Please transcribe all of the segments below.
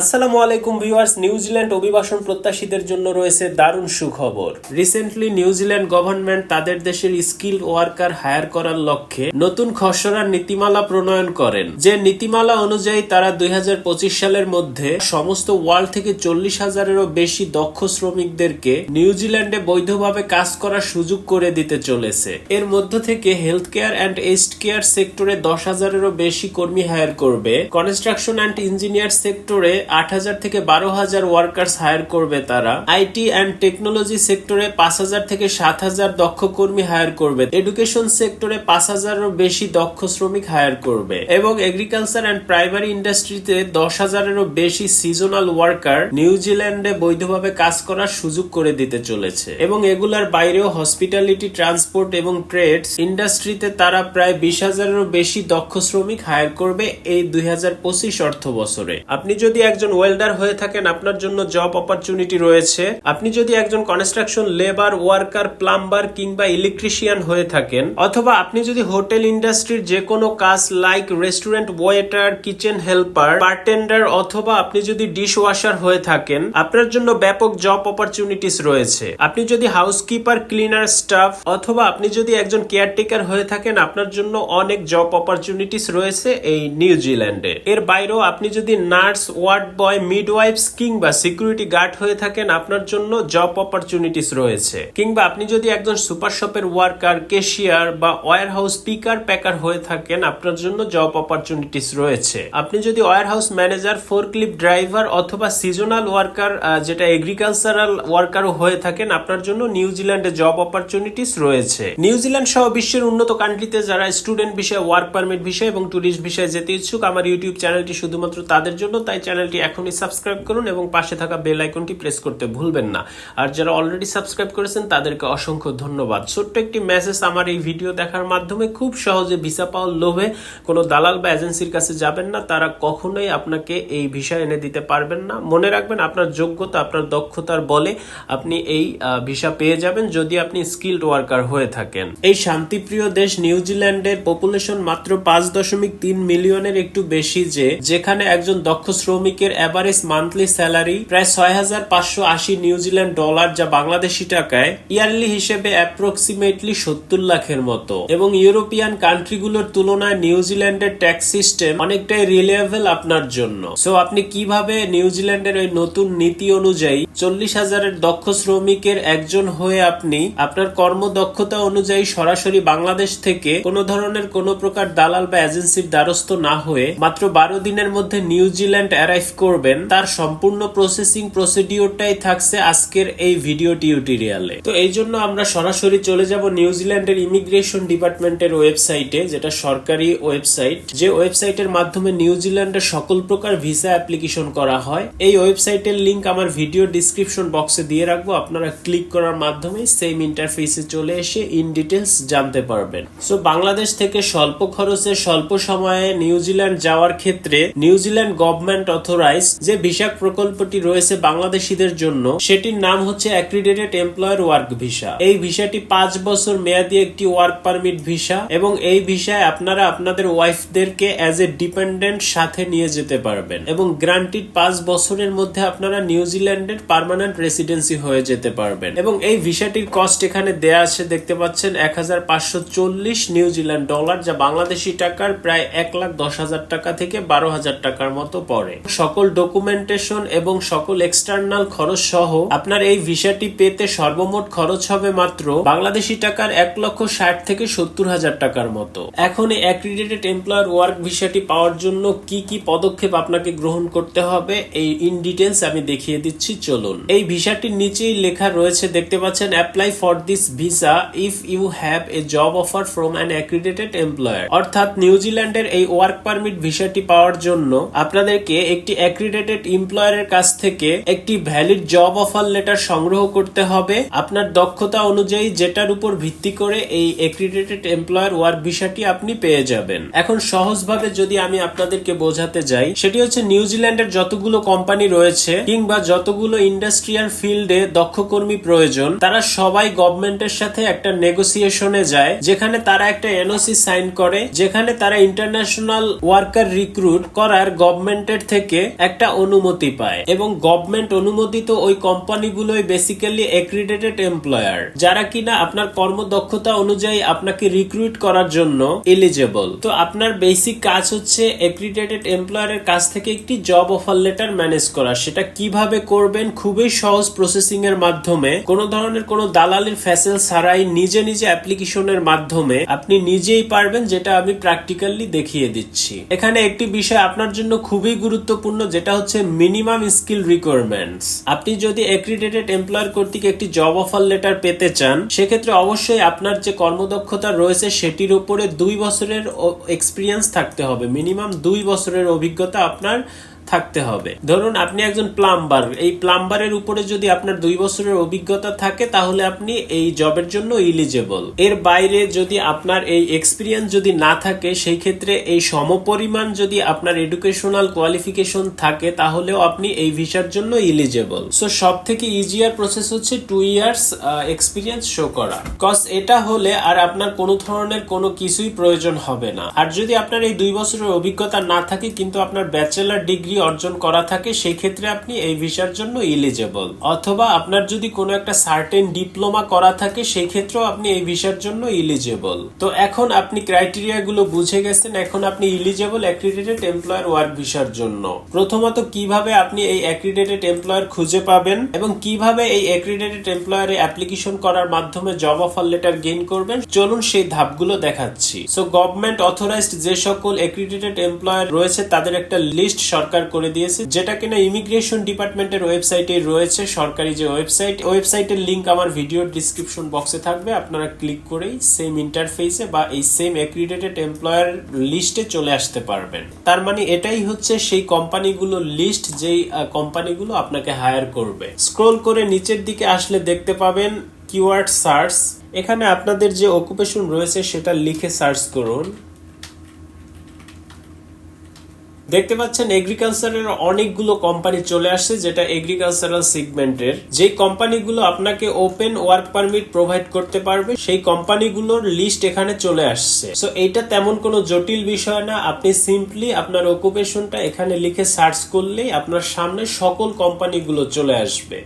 আসসালামু আলাইকুম viewers New Zealand অভিবাসন প্রত্যাশীদের জন্য রয়েছে দারুণ সুখবর। রিসেন্টলি নিউজিল্যান্ড গভর্নমেন্ট তাদের দেশের স্কিল ওয়ার্কার হায়ার করার লক্ষ্যে নতুন খসড়ার নীতিমালা প্রণয়ন করেন। যে নীতিমালা অনুযায়ী তারা দুই হাজার পঁচিশ সালের মধ্যে সমস্ত ওয়ার্ল্ড থেকে চল্লিশ হাজারেরও বেশি দক্ষ শ্রমিকদেরকে নিউজিল্যান্ডে বৈধভাবে কাজ করার সুযোগ করে দিতে চলেছে। এর মধ্য থেকে health care and aged care সেক্টরে দশ হাজারেরও বেশি কর্মী হায়ার করবে। কনস্ট্রাকশন অ্যান্ড ইঞ্জিনিয়ার সেক্টরে আট হাজার থেকে বারো হাজার ওয়ার্কার্স হায়ার করবে তারা। আইটি অ্যান্ড টেকনোলজি সেক্টরে পাঁচ হাজার থেকে সাত হাজার দক্ষ কর্মী হায়ার করবে। এডুকেশন সেক্টরে পাঁচ হাজারেরও বেশি দক্ষ শ্রমিক হায়ার করবে। এবং এগ্রিকালচার অ্যান্ড প্রাইমারি ইন্ডাস্ট্রিতে দশ হাজারেরও বেশি সিজনাল ওয়ার্কার নিউজিল্যান্ডে বৈধভাবে কাজ করার সুযোগ করে দিতে চলেছে। এবং এগুলার বাইরেও হসপিটালিটি ট্রান্সপোর্ট এবং ট্রেডস ইন্ডাস্ট্রিতে তারা প্রায় বিশ হাজারেরও বেশি দক্ষ শ্রমিক হায়ার করবে এই দুই হাজার পঁচিশ অর্থ বছরে আপনি যদি একজন ওয়েল্ডার হয়ে থাকেন, আপনার জন্য জব অপরচুনিটি রয়েছে। আপনি যদি একজন কনস্ট্রাকশন লেবার ওয়ার্কার প্লাম্বার কিংবা ইলেকট্রিশিয়ান হয়ে থাকেন, অথবা আপনি যদি হোটেল ইন্ডাস্ট্রির যে কোনো কাজ like restaurant waiter kitchen helper bartender অথবা আপনি যদি ডিশ ওয়াশার হয়ে থাকেন, আপনার জন্য ব্যাপক জব অপরচুনিটিস রয়েছে। আপনি যদি হাউসকিপার ক্লিনার স্টাফ অথবা আপনি যদি একজন কেয়ারটেকার হয়ে থাকেন, আপনার জন্য অনেক জব অপরচুনিটিস রয়েছে এই নিউজিল্যান্ডে এর বাইরেও আপনি যদি নার্স, ওয়ার্ড বয় মিডওয়াইফস কিংবা সিকিউরিটি গার্ড হয়ে থাকেন, আপনার জন্য জব অপরচুনিটিস রয়েছে। কিংবা আপনি যদি একজন সুপার শপের ওয়ার্কার কেশিয়ার বা ওয়ার হাউস পিকার প্যাকার হয়ে থাকেন, আপনার জন্য জব অপরচুনিটিস রয়েছে। আপনি যদি warehouse manager forklift driver অথবা সিজনাল ওয়ার্কার যেটা এগ্রিকালচারাল ওয়ার্কারও হয়ে থাকেন, আপনার জন্য নিউজিল্যান্ডে জব অপরচুনিটিস রয়েছে। নিউজিল্যান্ড সহ বিশ্বের উন্নত কান্ট্রিতে যারা স্টুডেন্ট বিষয়ে ওয়ার্ক পারমিট বিষয় এবং ট্যুরিস্ট বিষয়ে যেতে ইচ্ছুক, আমার ইউটিউব চ্যানেলটি শুধুমাত্র তাদের জন্য, তাই চ্যানেলটি এখনই সাবস্ক্রাইব করুন এবং পাশে থাকা বেল আইকনটি প্রেস করতে ভুলবেন না। আর যারা অলরেডি সাবস্ক্রাইব করেছেন, তাদেরকে অসংখ্য ধন্যবাদ। ছোট্ট একটি মেসেজ আমার এই ভিডিও দেখার মাধ্যমে খুব সহজে ভিসা পাওয়ার লোভে কোনো দালাল বা এজেন্সির কাছে যাবেন না। তারা কখনোই আপনাকে এই ভিসা এনে দিতে পারবেন না। মনে রাখবেন, আপনার যোগ্যতা, আপনার দক্ষতার বলে আপনি এই ভিসা পেয়ে যাবেন যদি আপনি স্কিল্ড ওয়ার্কার হয়ে থাকেন। এই শান্তিপ্রিয় দেশ নিউজিল্যান্ডের পপুলেশন মাত্র পাঁচ দশমিক তিন মিলিয়নের একটু বেশি যে, যেখানে একজন দক্ষ শ্রমিকের অ্যাভারেজ মান্থলি স্যালারি প্রায় ছয় হাজার পাঁচশো আশি নিউজিল্যান্ড ডলার যা বাংলাদেশি টাকায় ইয়ারলি হিসেবে অ্যাপ্রক্সিমেটলি সত্তর লাখের মতো। এবং ইউরোপিয়ান কান্ট্রিগুলোর তুলনায় নিউজিল্যান্ডের ট্যাক্স সিস্টেম অনেকটাই রিলেভেল আপনার জন্য। সো আপনি কীভাবে নিউজিল্যান্ডের ওই নতুন নীতি অনুযায়ী চল্লিশ হাজারের দক্ষ শ্রমিকের একজন হয়ে আপনি আপনার কর্মদক্ষতা অনুযায়ী সরাসরি বাংলাদেশ থেকে কোনো ধরনের কোনো প্রকার দালাল বা এজেন্সির দ্বারস্থ না হয়ে মাত্র বারো দিনের মধ্যে নিউজিল্যান্ড অ্যারাইভ করবেন। তার সম্পূর্ণ প্রসেসিং প্রসিডিওরটাই থাকছে আজকের এই ভিডিও টিউটোরিয়ালে তো এই জন্য আমরা সরাসরি চলে যাব নিউজিল্যান্ডের ইমিগ্রেশন ডিপার্টমেন্টের ওয়েবসাইটে যেটা সরকারি ওয়েবসাইট যে ওয়েবসাইটের মাধ্যমে নিউজিল্যান্ডের সকল প্রকার ভিসা অ্যাপ্লিকেশন করা হয়, এই ওয়েবসাইটের লিংক আমার ভিডিও ডিসক্রিপশন বক্সে দিয়ে রাখব। আপনারা ক্লিক করার মাধ্যমে সেম ইন্টারফেসে চলে এসে ইন ডিটেলস জানতে পারবেন। সো বাংলাদেশ থেকে স্বল্প খরচে, স্বল্প সময়ে নিউজিল্যান্ড যাওয়ার ক্ষেত্রে নিউজিল্যান্ড গভর্নমেন্ট অথরাইজ যে ভিসা প্রকল্পটি রয়েছে বাংলাদেশিদের জন্য, সেটির নাম হচ্ছে অ্যাক্রিডেটেড এমপ্লয়ার ওয়ার্ক ভিসা এই ভিসাটি পাঁচ বছর মেয়াদি একটি ওয়ার্ক পারমিট ভিসা এবং এই ভিসায় আপনারা আপনাদের ওয়াইফদেরকে অ্যাজ এ ডিপেন্ডেন্ট সাথে নিয়ে যেতে পারবেন এবং গ্রান্টিড পাঁচ বছরের মধ্যে আপনারা নিউজিল্যান্ডের পার্মানেন্ট রেসিডেন্সি হয়ে যেতে পারবেন এবং এই ভিসাটির কস্ট এখানে দেয়া আছে, দেখতে পাচ্ছেন এক হাজার পাঁচশো চল্লিশ নিউজিল্যান্ড ডলার যা বাংলাদেশি টাকার প্রায় এক লাখ দশ হাজার টাকা থেকে বারো হাজার টাকার মতো পড়ে। সকল ডকুমেন্টেশন এবং সকল এক্সটার্নাল খরচ সহ আপনার এই ভিসাটি পেতে সর্বমোট খরচ হবে মাত্র বাংলাদেশি টাকার এক লক্ষ ষাট থেকে সত্তর হাজার টাকার মতো। এখন এই এমপ্লয়ার ওয়ার্ক ভিসাটি পাওয়ার জন্য কি কি পদক্ষেপ আপনাকে গ্রহণ করতে হবে, এই ইন ডিটেলস আমি দেখিয়ে দিচ্ছি, চলুন। এই ভিসাটির নিচেই লেখা রয়েছে, দেখতে পাচ্ছেন apply for this visa if you have a job offer from an accredited employer অর্থাৎ নিউজিল্যান্ডের এই ওয়ার্ক পারমিট ভিসাটি পাওয়ার জন্য আপনাদেরকে একটি অ্যাক্রিডেটেড এমপ্লয়ারের কাছ থেকে একটি ভ্যালিড জব অফার লেটার সংগ্রহ করতে হবে। আপনার দক্ষতা অনুযায়ী যেটার উপর ভিত্তি করে এই অ্যাক্রিডেটেড এমপ্লয়ার ওয়ার্ক ভিসাটি আপনি পেয়ে যাবেন। এখন সহজভাবে যদি আমি আপনাদেরকে বোঝাতে যাই, সেটি হচ্ছে নিউজিল্যান্ডের যতগুলো কোম্পানি রয়েছে কিংবা যতগুলো ইন্ডাস্ট্রিয়াল ফিল্ডে দক্ষ কর্মী প্রয়োজন, তারা সবাই গভর্নমেন্টের সাথে একটা নেগোসিয়েশনে যায়, যেখানে তারা একটা এনওসি সাইন করে, যেখানে তারা ইন্টারন্যাশনাল ওয়ার্কার রিক্রুট করার গভর্নমেন্টের থেকে একটা অনুমতি পায় এবং গভর্নমেন্ট অনুমোদিত ওই কোম্পানিগুলোই বেসিক্যালি এক্রিডেটেড এমপ্লয়ার যারা কিনা আপনার কর্মদক্ষতা অনুযায়ী আপনাকে রিক্রুট করার জন্য এলিজেবল তো আপনার বেসিক কাজ হচ্ছে এক্রিডেটেড এমপ্লয়ারের কাছ থেকে একটি জব অফার লেটার ম্যানেজ করা। সেটা কীভাবে করবেন? খুবই সহজ প্রসেসিং এর মাধ্যমে। কোনো ধরনের কোনো দালালির ফ্যাসেল ছাড়াই নিজে নিজে অ্যাপ্লিকেশনের মাধ্যমে আপনি নিজেই পারবেন, যেটা আমি প্র্যাকটিক্যালি দেখিয়ে দিচ্ছি। এখানে একটি বিষয় আপনার জন্য খুবই গুরুত্বপূর্ণ যেটা হচ্ছে মিনিমাম স্কিল রিকোয়ারমেন্টস আপনি যদি অ্যাক্রিডেটেড এমপ্লয়ার কর্তৃক একটি জব অফার লেটার পেতে চান, সেক্ষেত্রে অবশ্যই আপনার যে কর্মদক্ষতা রয়েছে, সেটির উপরে দুই বছরের এক্সপিরিয়েন্স থাকতে হবে। মিনিমাম দুই বছরের অভিজ্ঞতা আপনার থাকতে হবে। ধরুন আপনি একজন প্লাম্বার এই প্লাম্বারের উপরে যদি আপনার দুই বছরের অভিজ্ঞতা থাকে, তাহলে আপনি এই জবের জন্য ইলিজেবল এর বাইরে যদি আপনার এই এক্সপিরিয়েন্স যদি না থাকে, সেই ক্ষেত্রে এই সমপরিমাণ যদি আপনার এডুকেশনাল কোয়ালিফিকেশন থাকে, তাহলেও আপনি এই ভিসার জন্য ইলিজেবল সো সব থেকে ইজিয়ার প্রসেস হচ্ছে টু ইয়ার্স এক্সপিরিয়েন্স শো করা। কজ এটা হলে আর আপনার কোনো ধরনের কোনো কিছুই প্রয়োজন হবে না। আর যদি আপনার এই দুই বছরের অভিজ্ঞতা না থাকে, কিন্তু আপনার ব্যাচেলার ডিগ্রি অর্জন করা থাকে সেই ক্ষেত্রে আপনি এই ভিসার জন্য ইলিজেবল অথবা আপনার যদি কোনো একটা সার্টেন ডিপ্লোমা করা থাকে সেই ক্ষেত্রেও আপনি এই ভিসার জন্য ইলিজেবল তো এখন আপনি ক্রাইটেরিয়া গুলো বুঝে গেছেন, এখন আপনি ইলিজেবল অ্যাক্রিডেটেড এমপ্লয়ার ওয়ার্ক ভিসার জন্য। প্রথমত কীভাবে আপনি এই অ্যাক্রিডেটেড এমপ্লয়ার খুঁজে পাবেন এবং কীভাবে এই অ্যাক্রিডেটেড এমপ্লয়ারে অ্যাপ্লিকেশন করার মাধ্যমে জব অফার লেটার গেইন করবেন, চলুন সেই ধাপগুলো দেখাচ্ছি। সো গভর্নমেন্ট অথরাইজড যে সকল অ্যাক্রিডেটেড এমপ্লয়ার রয়েছে, তাদের একটা লিস্ট সরকার করে দিয়েছে। যেটা কিনা ইমিগ্রেশন ডিপার্টমেন্টের ওয়েবসাইটে রয়েছে। সরকারি যে ওয়েবসাইট ওয়েবসাইটের লিংক আমার ভিডিও ডিসক্রিপশন বক্সে থাকবে। আপনারা ক্লিক করেই সেম ইন্টারফেসে বা এই সেম অ্যাক্রিডেটেড এমপ্লয়ার লিস্টে চলে আসতে পারবেন। তার মানে এটাই হচ্ছে সেই কোম্পানিগুলো লিস্ট যেই কোম্পানিগুলো আপনাকে হায়ার করবে। স্ক্রোল করে নিচের দিকে আসলে দেখতে পাবেন কিওয়ার্ড সার্চ এখানে আপনাদের যে অকুপেশন রয়েছে সেটা লিখে সার্চ করুন। দেখতে পাচ্ছেন এগ্রিকালচারের অনেকগুলো কোম্পানি চলে আসছে, যেটা এগ্রিকালচারাল সেগমেন্টের যে কোম্পানিগুলো আপনাকে ওপেন ওয়ার্ক পারমিট প্রোভাইড করতে পারবে, সেই কোম্পানিগুলোর লিস্ট এখানে চলে আসছে। সো এটা তেমন কোনো জটিল বিষয় না। আপনি সিম্পলি আপনার অকুপেশনটা এখানে লিখে সার্চ করলেই আপনার সামনে সকল কোম্পানিগুলো চলে আসবে।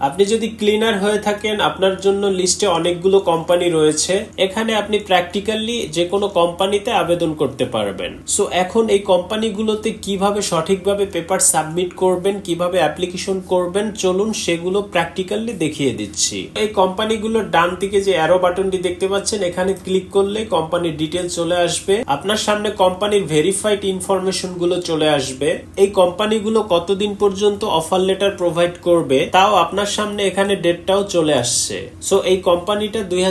আপনি যদি ক্লিনার হয়ে থাকেন, আপনার জন্য লিস্টে অনেকগুলো কোম্পানি রয়েছে। এখানে আপনি প্র্যাকটিক্যালি যে কোনো কোম্পানিতে আবেদন করতে পারবেন। সো এখন এই কোম্পানিগুলোতে কীভাবে সঠিকভাবে পেপার সাবমিট করবেন, কীভাবে অ্যাপ্লিকেশন করবেন, চলুন সেগুলো প্র্যাকটিক্যালি দেখিয়ে দিচ্ছি। এই কোম্পানিগুলোর ডান দিকে যে অ্যারো বাটনটি দেখতে পাচ্ছেন, এখানে ক্লিক করলে কোম্পানির ডিটেল চলে আসবে। আপনার সামনে কোম্পানির ভেরিফাইড ইনফরমেশনগুলো চলে আসবে। এই কোম্পানিগুলো কতদিন পর্যন্ত অফার লেটার প্রোভাইড করবে, তাও আপনার আপনার সামনে এখানে ডেটটাও চলে আসছে। সো এই কোম্পানিটা দুই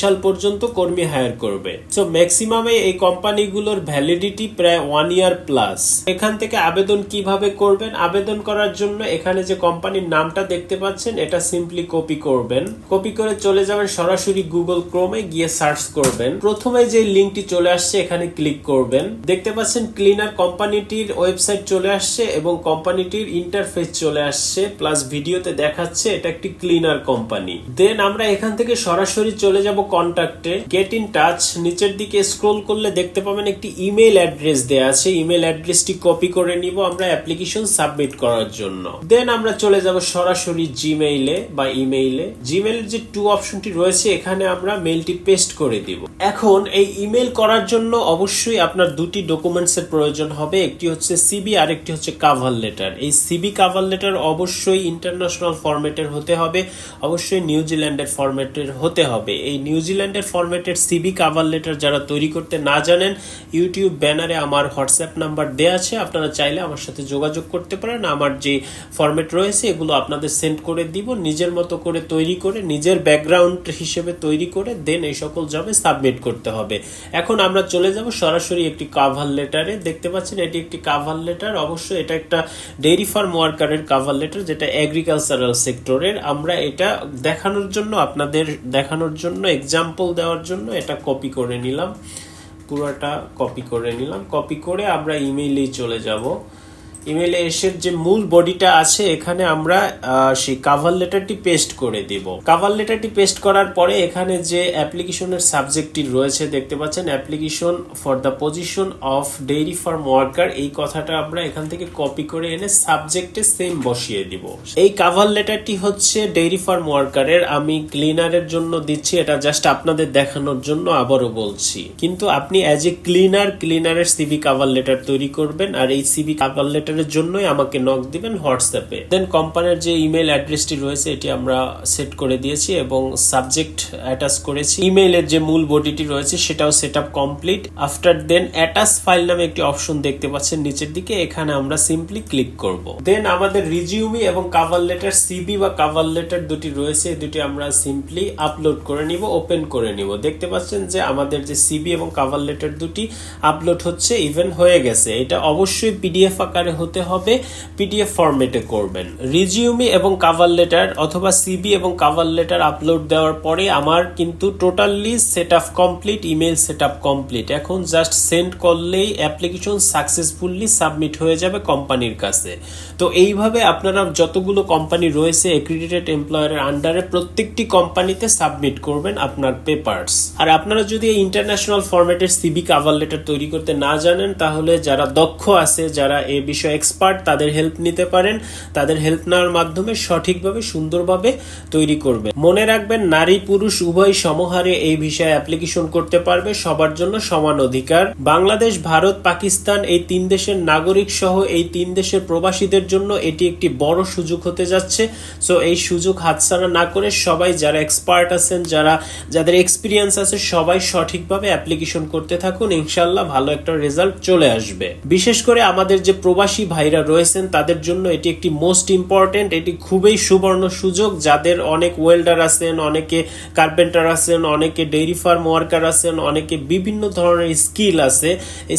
সাল পর্যন্ত কর্মী হায়ার করবে। সো ম্যাক্সিমামে এই কোম্পানিগুলোর ভ্যালিডিটি প্রায় ওয়ান ইয়ার প্লাস এখান থেকে আবেদন কীভাবে করবেন? আবেদন করার জন্য এখানে যে কোম্পানির নামটা দেখতে পাচ্ছেন, এটা সিম্পলি কপি করবেন। কপি করে চলে যাবেন সরাসরি গুগল ক্রোমে গিয়ে সার্চ করবেন। প্রথমে যে লিঙ্কটি চলে আসছে, এখানে ক্লিক করবেন। দেখতে পাচ্ছেন ক্লিনার কোম্পানিটির ওয়েবসাইট চলে আসছে এবং কোম্পানিটির ইন্টারফেস চলে আসছে প্লাস ভিডিওতে দেখা দেখাচ্ছে, এটা একটি ক্লিনার কোম্পানি দেন আমরা এখান থেকে সরাসরি চলে যাব কন্ট্যাক্টে গেট ইন টাচ নিচের দিকে স্ক্রোল করলে দেখতে পাবেন একটি ইমেল অ্যাড্রেস দেয়া আছে। ইমেল অ্যাড্রেসটি কপি করে নিব আমরা অ্যাপ্লিকেশন সাবমিট করার জন্য। দেন আমরা চলে যাব সরাসরি জিমেইলে বা ইমেইলে জিমেইলের যে টু অপশনটি রয়েছে, এখানে আমরা মেইলটি পেস্ট করে দিব। এখন এই ইমেল করার জন্য অবশ্যই আপনার দুটি ডকুমেন্টস এর প্রয়োজন হবে। একটি হচ্ছে সিবি আর একটি হচ্ছে কাভার লেটার এই সিবি কাভার লেটার অবশ্যই ইন্টারন্যাশনাল ফরম্যাটের হতে হবে। অবশ্যই নিউজিল্যান্ডের ফরম্যাটের হতে হবে। এই নিউজিল্যান্ডের ফরম্যাটের সিবি কাভার লেটার যারা তৈরি করতে না জানেন ইউটিউব ব্যানারে আমার হোয়াটসঅ্যাপ নাম্বার দেওয়া আছে। আপনারা চাইলে আমার সাথে যোগাযোগ করতে পারেন। আমার যে ফরম্যাট রয়েছে, এগুলো আপনাদের সেন্ড করে দিব। নিজের মতো করে তৈরি করে, নিজের ব্যাকগ্রাউন্ড হিসেবে তৈরি করে দেন এই সকল জবে সাবমিট করতে হবে। এখন আমরা চলে যাব সরাসরি একটি কাভার লেটারে দেখতে পাচ্ছেন, এটি একটি কাভার লেটার অবশ্যই এটা একটা ডেইরি ফার্ম ওয়ার্কারের কাভার লেটার যেটা এগ্রিকালচারাল সেক্টরের আমরা এটা দেখানোর জন্য, আপনাদের দেখানোর জন্য এক্সাম্পল দেওয়ার জন্য এটা কপি করে নিলাম। পুরোটা কপি করে নিলাম। কপি করে আমরা ইমেইলেই চলে যাব। ইমেল এসের যে মূল বডিটা আছে, এখানে আমরা সেই কাভার লেটারটি পেস্ট করে দিব। কাভার লেটারটি পেস্ট করার পরে এখানে যে অ্যাপ্লিকেশনের সাবজেক্টটি রয়েছে, দেখতে পাচ্ছেন application for the position of dairy farm worker এই কথাটা আমরা এখান থেকে কপি করে এনে সাবজেক্টে সেম বসিয়ে দিব। এই কাভার লেটারটি হচ্ছে ডেইরি ফার্ম ওয়ার্কারের আমি ক্লিনারের জন্য দিচ্ছি, এটা জাস্ট আপনাদের দেখানোর জন্য, আবারও বলছি। কিন্তু আপনি অ্যাজ এ ক্লিনার ক্লিনারের সিভি কাভার লেটার তৈরি করবেন, আর এই সিভি কাভার লেটারের জন্যই আমাকে নক দিবেন হোয়াটসঅ্যাপে দেন কোম্পানির যে ইমেল অ্যাড্রেসটি রয়েছে, এটি আমরা সেট করে দিয়েছি এবং সাবজেক্ট অ্যাটাচ করেছি। ইমেইলের যে মূল বডিটি রয়েছে, সেটাও set up complete after then attach file নামে একটি অপশন দেখতে পাচ্ছেন নিচের দিকে। এখানে আমরা সিম্পলি ক্লিক করব। দেন আমাদের রিজিউমি এবং কাভার লেটার সিবি বা কাভার লেটার দুটি রয়েছে। দুটি আমরা সিম্পলি আপলোড করে নিব ওপেন করে নিব। দেখতে পাচ্ছেন যে আমাদের যে সিবি এবং কাভার লেটার দুটি আপলোড হচ্ছে ইভেন হয়ে গেছে। এটা অবশ্যই পিডিএফ আকারে হতে হবে পিডিএফ ফরম্যাটে করবেন। রিজিউমি এবং কাভার লেটার অথবা সিবি এবং কাভার লেটার আপলোড দেওয়ার পরে আমার কিন্তু totally set up complete email set up complete এখন জাস্ট সেন্ড করলেই অ্যাপ্লিকেশন সাকসেসফুলি সাবমিট হয়ে যাবে কোম্পানির কাছে। তো এইভাবে আপনারা যতগুলো কোম্পানি রয়েছে এক্রিডিটেড এমপ্লয়ারের আন্ডারে প্রত্যেকটি কোম্পানিতে সাবমিট করবেন আপনার পেপারস আর আপনারা যদি এই ইন্টারন্যাশনাল ফরম্যাটের সিবি কাভার লেটার তৈরি করতে না জানেন, তাহলে যারা দক্ষ আছে, যারা এ বিষয়ে এক্সপার্ট তাদের হেল্প নিতে পারেন, তাদের হেল্প নেওয়ার মাধ্যমে সঠিকভাবে, সুন্দরভাবে তৈরি করবে। মনে রাখবেন, নারী পুরুষ উভয় সমহারে এই বিষয়ে অ্যাপ্লিকেশন করতে পারবে, সবার জন্য সমান অধিকার। বাংলাদেশ, ভারত, পাকিস্তান এই তিন দেশের নাগরিক সহ এই তিন দেশের প্রবাসীদের জন্য এটি একটি বড় সুযোগ হতে যাচ্ছে। সো এই সুযোগ হাতছাড়া না করে সবাই যারা এক্সপার্ট আছেন, যারা, যাদের এক্সপিরিয়েন্স আছে, সবাই সঠিকভাবে অ্যাপ্লিকেশন করতে থাকুন। ইনশাল্লাহ ভালো একটা রেজাল্ট চলে আসবে। বিশেষ করে আমাদের যে প্রবাসী ভাইরা রয়েছেন, তাদের জন্য এটি একটি মোস্ট ইম্পর্টেন্ট এটি খুবই সুবর্ণ সুযোগ। যাদের অনেক ওয়েল্ডার আছেন, অনেকে কার্পেন্টার আছেন, অনেকে ডেইরি ফার্ম ওয়ার্কার আছেন, অনেকে বিভিন্ন ধরনের স্কিল আছে।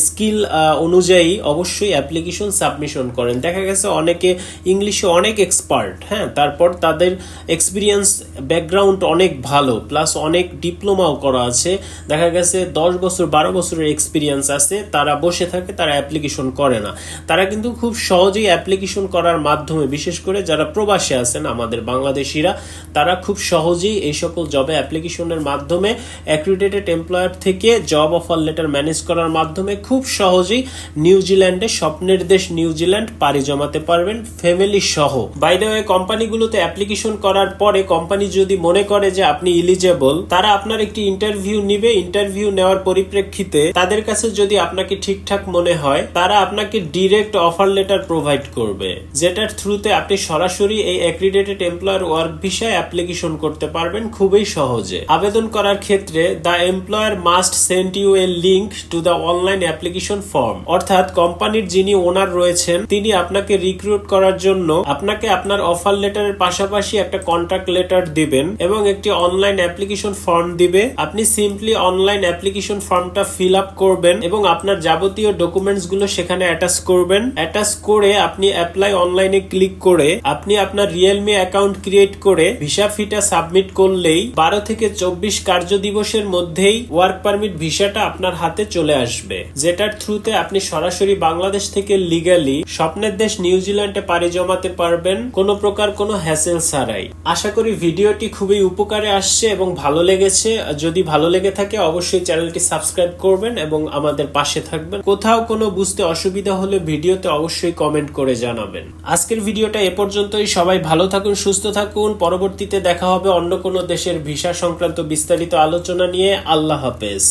স্কিল অনুযায়ী অবশ্যই অ্যাপ্লিকেশন সাবমিশন করেন। দেখা গেছে অনেকে ইংলিশে অনেক এক্সপার্ট হ্যাঁ তারপর তাদের এক্সপিরিয়েন্স ব্যাকগ্রাউন্ড অনেক ভালো প্লাস অনেক ডিপ্লোমাও করা আছে। দেখা গেছে দশ বছর, বারো বছরের এক্সপিরিয়েন্স আছে, তারা বসে থাকে, তারা অ্যাপ্লিকেশন করে না। তারা কিন্তু খুব সহজেই অ্যাপ্লিকেশন করার মাধ্যমে, বিশেষ করে যারা প্রবাসে আছেন, আমাদের বাংলাদেশিরা, তারা খুব সহজেই এই সকল জবে অ্যাপ্লিকেশনের মাধ্যমে অ্যাক্রিডেটেড এমপ্লয়ার থেকে জব অফার লেটার ম্যানেজ করার মাধ্যমে খুব সহজেই নিউজিল্যান্ডে স্বপ্নের দেশ নিউজিল্যান্ড পাড়ি জমাতে পারবেন ফ্যামিলি সহ। বাইরে কোম্পানিগুলোতে অ্যাপ্লিকেশন করার পরে কোম্পানি যদি মনে করে যে আপনি ইলিজেবল তারা আপনার একটি ইন্টারভিউ নিবে। ইন্টারভিউ নেওয়ার পরিপ্রেক্ষিতে তাদের কাছে যদি আপনাকে ঠিকঠাক মনে হয়, তারা আপনাকে ডিরেক্ট অফার লেটার প্রোভাইড করবে, যেটার থ্রুতে আপনি সরাসরি এই অ্যাক্রিডেটেড এমপ্লয়ার ওয়ার্ক ভিসায় অ্যাপ্লিকেশন করতে পারবেন খুবই সহজে। আবেদন করার ক্ষেত্রে the employer must send you a link to the online application form অর্থাৎ কোম্পানির যিনি ওনার রয়েছেন, তিনি আপনাকে রিক্রুট করার জন্য আপনাকে আপনার অফার লেটারের পাশাপাশি একটা কন্ট্রাক্ট লেটার দিবেন এবং একটি অনলাইন অ্যাপ্লিকেশন ফর্ম দিবে। আপনি সিম্পলি অনলাইন অ্যাপ্লিকেশন ফর্মটা ফিল আপ করবেন এবং আপনার যাবতীয় ডকুমেন্টসগুলো সেখানে অ্যাটাচ করবেন। অ্যাটাচ করে আপনি অ্যাপ্লাই অনলাইনে ক্লিক করে আপনি আপনার রিয়েলমি অ্যাকাউন্ট ক্রিয়েট করে ভিসা ফিটা সাবমিট করলেই বারো থেকে চব্বিশ কার্য দিবসের মধ্যেই ওয়ার্ক পারমিট ভিসাটা আপনার হাতে চলে আসবে। যেটার থ্রুতে আপনি সরাসরি বাংলাদেশ থেকে লিগালি স্বপ্নের দেশ নিউজিল্যান্ডে পাড়ি জমাতে পারবেন, কোনো প্রকার কোনো হ্যাসেল ছাড়াই। আশা করি ভিডিওটি খুবই উপকারে আসছে এবং ভালো লেগেছে। যদি ভালো লেগে থাকে, অবশ্যই চ্যানেলটি সাবস্ক্রাইব করবেন এবং আমাদের পাশে থাকবেন। কোথাও কোনো বুঝতে অসুবিধা হলে ভিডিওতে অবশ্যই কমেন্ট করে জানাবেন। আজকের ভিডিওটা এ পর্যন্তই। সবাই ভালো থাকুন, সুস্থ থাকুন। পরবর্তীতে দেখা হবে অন্য কোনো দেশের ভিসা সংক্রান্ত বিস্তারিত আলোচনা নিয়ে। আল্লাহ হাফেজ।